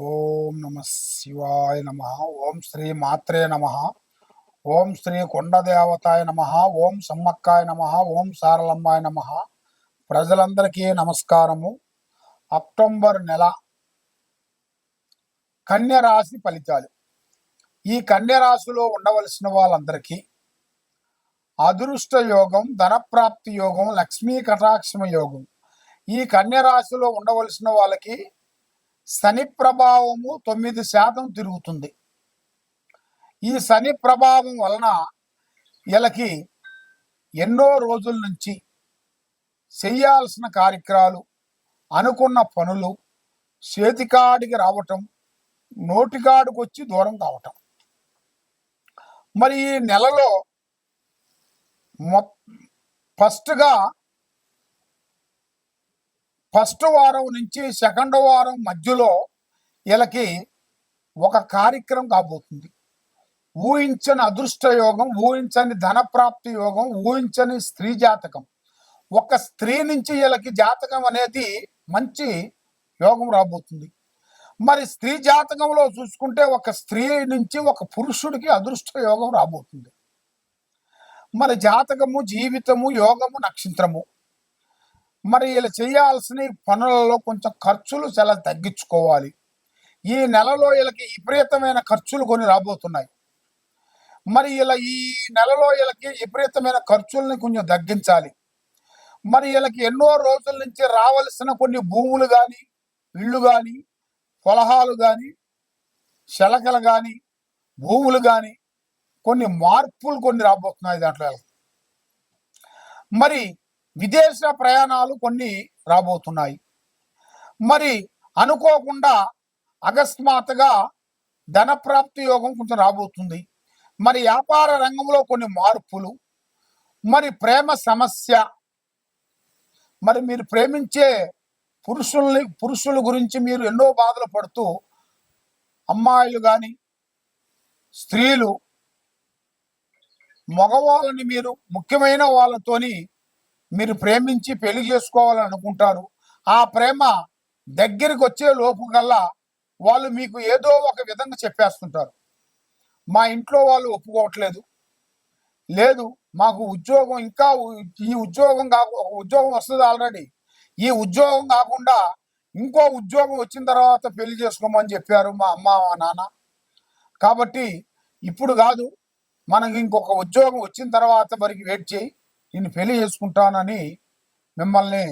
ఓం నమ శివాయ నమ. ఓం శ్రీ మాత్రే నమ. ఓం శ్రీ కొండదేవతాయ నమ. ఓం సమ్మక్కాయ నమ. ఓం సారలమ్మాయ నమ. ప్రజలందరికీ నమస్కారము. అక్టోబర్ నెల కన్యరాశి ఫలితాలు. ఈ కన్యరాశిలో ఉండవలసిన వాళ్ళందరికీ అదృష్ట యోగం ధనప్రాప్తి యోగం లక్ష్మీ కటాక్షమ యోగం. ఈ కన్యరాశిలో ఉండవలసిన వాళ్ళకి శని ప్రభావము తొమ్మిది శాతం తిరుగుతుంది. ఈ శని ప్రభావం వలన వీళ్ళకి ఎన్నో రోజుల నుంచి చేయాల్సిన కార్యక్రమాలు అనుకున్న పనులు చేతికాడికి రావటం నోటికాడికి వచ్చి దూరం కావటం. మరి ఈ నెలలో మొ ఫస్ట్గా ఫస్ట్ వారం నుంచి సెకండ్ వారం మధ్యలో వీళ్ళకి ఒక కార్యక్రమం కాబోతుంది. ఊహించని అదృష్ట యోగం ఊహించని ధనప్రాప్తి యోగం ఊహించని స్త్రీ జాతకం. ఒక స్త్రీ నుంచి వీళ్ళకి జాతకం అనేది మంచి యోగం రాబోతుంది. మరి స్త్రీ జాతకంలో చూసుకుంటే ఒక స్త్రీ నుంచి ఒక పురుషుడికి అదృష్ట యోగం రాబోతుంది. మరి జాతకము జీవితము యోగము నక్షత్రము. మరి ఇలా చేయాల్సిన పనులలో కొంచెం ఖర్చులు చాలా తగ్గించుకోవాలి. ఈ నెలలో వీళ్ళకి విపరీతమైన ఖర్చులు కొన్ని రాబోతున్నాయి. మరి ఇలా ఈ నెలలో వీళ్ళకి విపరీతమైన ఖర్చుల్ని కొంచెం తగ్గించాలి. మరి వీళ్ళకి ఎన్నో రోజుల నుంచి రావలసిన కొన్ని భూములు కానీ ఇళ్ళు కానీ పొలహాలు కానీ శలకలు కానీ భూములు కానీ కొన్ని మార్పులు కొన్ని రాబోతున్నాయి దాంట్లో మరి విదేశ ప్రయాణాలు కొన్ని రాబోతున్నాయి. మరి అనుకోకుండా అకస్మాత్తుగా ధనప్రాప్తి యోగం కొంచెం రాబోతుంది. మరి వ్యాపార రంగంలో కొన్ని మార్పులు మరి ప్రేమ సమస్య మరి మీరు ప్రేమించే పురుషుల్ని పురుషుల గురించి మీరు ఎన్నో బాధలు పడుతూ అమ్మాయిలు కానీ స్త్రీలు మగవాళ్ళని మీరు ముఖ్యమైన వాళ్ళతోని మీరు ప్రేమించి పెళ్ళి చేసుకోవాలనుకుంటారు ఆ ప్రేమ దగ్గరికి వచ్చే లోపు కల్లా వాళ్ళు మీకు ఏదో ఒక విధంగా చెప్పేస్తుంటారు. మా ఇంట్లో వాళ్ళు ఒప్పుకోవట్లేదు. లేదు మాకు ఉద్యోగం ఇంకా ఈ ఉద్యోగం కాకు ఒక ఉద్యోగం వస్తుంది ఆల్రెడీ. ఈ ఉద్యోగం కాకుండా ఇంకో ఉద్యోగం వచ్చిన తర్వాత పెళ్ళి చేసుకోమని చెప్పారు మా అమ్మ మా నాన్న. కాబట్టి ఇప్పుడు కాదు మనకి ఇంకొక ఉద్యోగం వచ్చిన తర్వాత మరికి వెయిట్ చేయి. నేను పెళ్ళి చేసుకుంటానని మిమ్మల్ని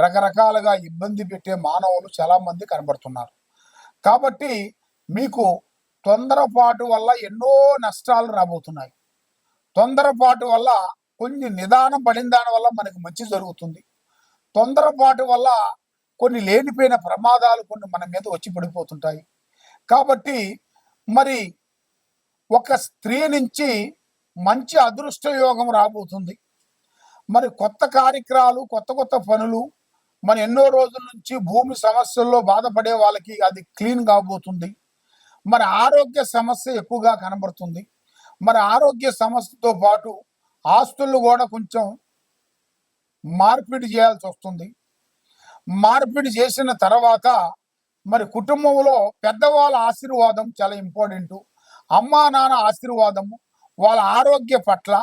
రకరకాలుగా ఇబ్బంది పెట్టే మానవులు చాలా మంది కనబడుతున్నారు. కాబట్టి మీకు తొందరపాటు వల్ల ఎన్నో నష్టాలు రాబోతున్నాయి. తొందరపాటు వల్ల కొన్ని నిదానం పడిన దాని వల్ల మనకి మంచి జరుగుతుంది. తొందరపాటు వల్ల కొన్ని లేనిపోయిన ప్రమాదాలు కొన్ని మన మీద వచ్చి పడిపోతుంటాయి. కాబట్టి మరి ఒక స్త్రీ నుంచి మంచి అదృష్ట యోగం రాబోతుంది. మరి కొత్త కార్యక్రమాలు కొత్త కొత్త పనులు మరి ఎన్నో రోజుల నుంచి భూమి సమస్యల్లో బాధపడే వాళ్ళకి అది క్లీన్ కాబోతుంది. మరి ఆరోగ్య సమస్య ఎక్కువగా కనబడుతుంది. మరి ఆరోగ్య సమస్యతో పాటు ఆస్తులు కూడా కొంచెం మార్పిడి చేయాల్సి వస్తుంది. మార్పిడి చేసిన తర్వాత మరి కుటుంబంలో పెద్దవాళ్ళ ఆశీర్వాదం చాలా ఇంపార్టెంట్. అమ్మా నాన్న ఆశీర్వాదము వాళ్ళ ఆరోగ్య పట్ల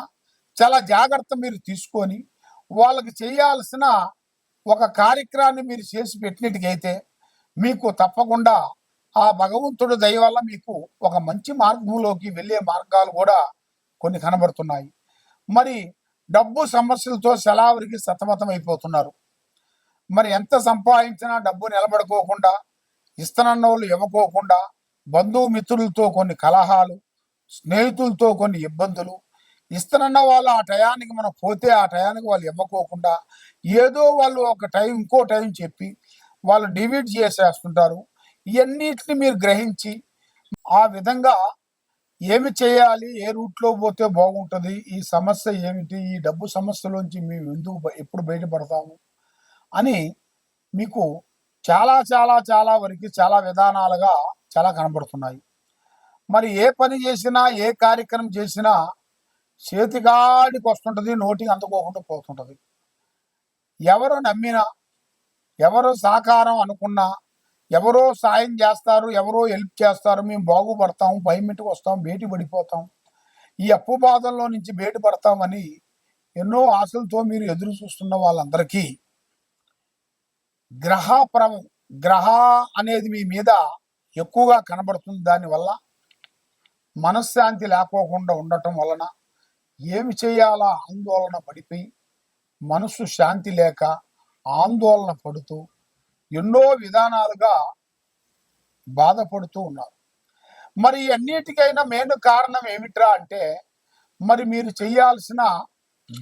చాలా జాగ్రత్త మీరు తీసుకొని వాళ్ళకి చేయాల్సిన ఒక కార్యక్రమాన్ని మీరు చేసి పెట్టినట్టుకైతే మీకు తప్పకుండా ఆ భగవంతుడి దయ వల్ల మీకు ఒక మంచి మార్గంలోకి వెళ్ళే మార్గాలు కూడా కొన్ని కనబడుతున్నాయి. మరి డబ్బు సమస్యలతో సెలావరికి సతమతం అయిపోతున్నారు మరి ఎంత సంపాదించినా డబ్బు నిలబడుకోకుండా ఇస్తనన్న వాళ్ళు ఇవ్వకోకుండా బంధుమిత్రులతో కొన్ని కలహాలు స్నేహితులతో కొన్ని ఇబ్బందులు ఇస్తానన్న వాళ్ళు ఆ టయానికి మనం పోతే ఆ టయానికి వాళ్ళు ఇవ్వకోకుండా ఏదో వాళ్ళు ఒక టైం ఇంకో టైం చెప్పి వాళ్ళు డివీట్ చేసేస్తుంటారు. ఇవన్నిటిని మీరు గ్రహించి ఆ విధంగా ఏమి చేయాలి ఏ రూట్లో పోతే బాగుంటుంది ఈ సమస్య ఏమిటి ఈ డబ్బు సమస్యలోంచి మేము ఎందుకు ఎప్పుడు బయటపడతాము అని మీకు చాలా చాలా చాలా వరకు చాలా విధానాలుగా చాలా కనబడుతున్నాయి. మరి ఏ పని చేసినా ఏ కార్యక్రమం చేసినా చేతిగాడికి వస్తుంటది నోటికి అందుకోకుండా పోతుంటుంది. ఎవరు నమ్మినా ఎవరు సాకారం అనుకున్నా ఎవరో సాయం చేస్తారు ఎవరో హెల్ప్ చేస్తారు మేము బాగుపడతాం పైమెంట్కి వస్తాం బయటి పడిపోతాం. ఈ అప్పు బాధల్లో నుంచి బయటపడతామని ఎన్నో ఆశలతో మీరు ఎదురు చూస్తున్న వాళ్ళందరికీ గ్రహ ప్ర గ్రహ అనేది మీ మీద ఎక్కువగా కనబడుతుంది. దానివల్ల మనశ్శాంతి లేకోకుండా ఉండటం వలన ఏమి చేయాలా? ఆందోళన పడిపోయి మనసు శాంతి లేక ఆందోళన పడుతూ ఎన్నో విధానాలుగా బాధపడుతూ ఉన్నారు. మరి అన్నిటికైనా మెయిన్ కారణం ఏమిట్రా అంటే మరి మీరు చేయాల్సిన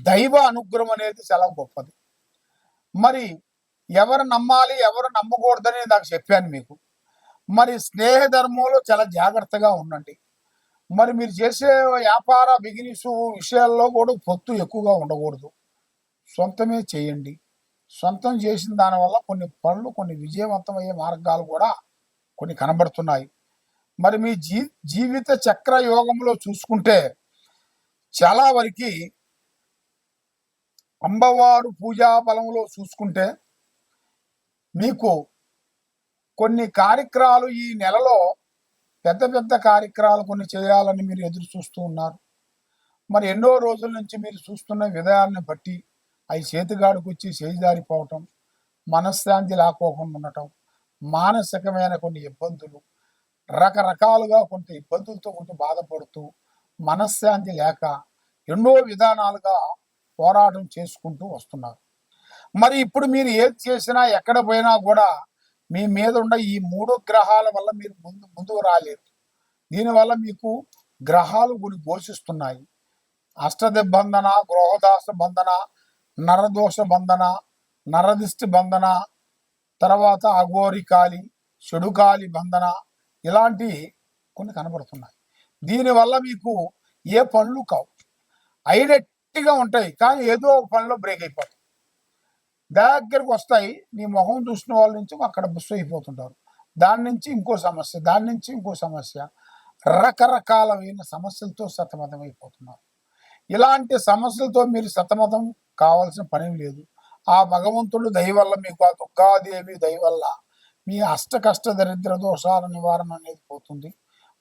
దైవ అనుగ్రహం అనేది చాలా గొప్పది. మరి ఎవరు నమ్మాలి ఎవరు నమ్మకూడదని నాకు చెప్పాను మీకు. మరి స్నేహ ధర్మంలో చాలా జాగ్రత్తగా ఉండండి. మరి మీరు చేసే వ్యాపార బిజినెస్ విషయాల్లో కూడా పొత్తు ఎక్కువగా ఉండకూడదు. సొంతమే చేయండి. సొంతం చేసిన దానివల్ల కొన్ని పనులు కొన్ని విజయవంతమయ్యే మార్గాలు కూడా కొన్ని కనబడుతున్నాయి. మరి మీ జీ జీవిత చక్ర యోగంలో చూసుకుంటే చాలా వరకు అమ్మవారు పూజా బలంలో చూసుకుంటే మీకు కొన్ని కార్యక్రమాలు ఈ నెలలో పెద్ద పెద్ద కార్యక్రమాలు కొన్ని చేయాలని మీరు ఎదురు చూస్తూ ఉన్నారు. మరి ఎన్నో రోజుల నుంచి మీరు చూస్తున్న విధానాన్ని బట్టి అవి చేతిగాడికి వచ్చి చేయిదారిపోవటం మనశ్శాంతి లేకోకుండా ఉండటం మానసికమైన కొన్ని ఇబ్బందులు రకరకాలుగా కొంత ఇబ్బందులతో కొంత బాధపడుతూ మనశ్శాంతి లేక ఎన్నో విధానాలుగా పోరాటం చేసుకుంటూ వస్తున్నారు. మరి ఇప్పుడు మీరు ఏది చేసినా ఎక్కడ పోయినా కూడా మీ మీద ఉన్న ఈ మూడు గ్రహాల వల్ల మీరు ముందు ముందుకు రాలేరు దీనివల్ల మీకు గ్రహాలు కొన్ని ఘోషిస్తున్నాయి. అష్టదిబంధన గృహదాస బంధన నరదోష బంధన నరదిష్టి బంధన తర్వాత అఘోరికాలి చెడుకాలి బంధన ఇలాంటి కొన్ని కనబడుతున్నాయి. దీనివల్ల మీకు ఏ పనులు కావు. ఐడెట్టిగా ఉంటాయి కానీ ఏదో ఒక పనిలో బ్రేక్ అయిపోతాయి. దగ్గరకు వస్తాయి నీ ముఖం చూసిన వాళ్ళ నుంచి అక్కడ బుస్ అయిపోతుంటారు దాని నుంచి ఇంకో సమస్య దాని నుంచి ఇంకో సమస్య. రకరకాలమైన సమస్యలతో సతమతం అయిపోతున్నారు. ఇలాంటి సమస్యలతో మీరు సతమతం కావాల్సిన పని లేదు. ఆ భగవంతుడు దయవల్ల మీకు ఆ దుర్గాదేవి దయవల్ల మీ అష్ట కష్ట దరిద్ర దోషాల నివారణ అనేది పోతుంది.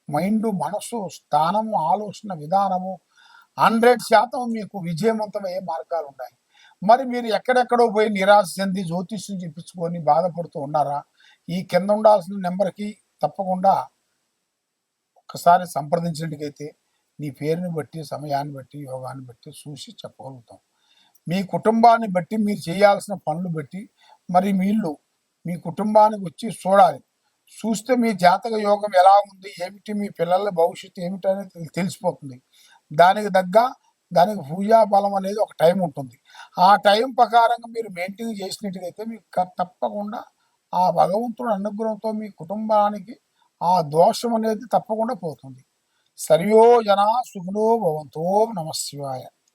మైండ్ మనసు స్థానము ఆలోచన విధానము హండ్రెడ్ శాతం మీకు విజయవంతమయ్యే మార్గాలు ఉన్నాయి మరి మీరు ఎక్కడెక్కడో పోయి నిరాశ చెంది జ్యోతిష్యం చెప్పించుకొని బాధపడుతూ ఉన్నారా? ఈ కింద ఉండాల్సిన నెంబర్కి తప్పకుండా ఒక్కసారి సంప్రదించినట్టుకైతే నీ పేరుని బట్టి సమయాన్ని బట్టి యోగాన్ని బట్టి చూసి చెప్పగలుగుతాం. మీ కుటుంబాన్ని బట్టి మీరు చేయాల్సిన పనులు బట్టి మరి వీళ్ళు మీ కుటుంబానికి వచ్చి చూడాలి. చూస్తే మీ జాతక యోగం ఎలా ఉంది? ఏమిటి? మీ పిల్లల భవిష్యత్తు ఏమిటి అనేది తెలిసిపోతుంది. దానికి తగ్గ దానికి పూజా బలం అనేది ఒక టైం ఉంటుంది. ఆ టైం ప్రకారంగా మీరు మెయింటైన్ చేసినట్టుగైతే మీకు తప్పకుండా ఆ భగవంతుడు అనుగ్రహంతో మీ కుటుంబానికి ఆ దోషం అనేది తప్పకుండా పోతుంది. సర్వో జన సుఖనో భవంతో నమశివాయ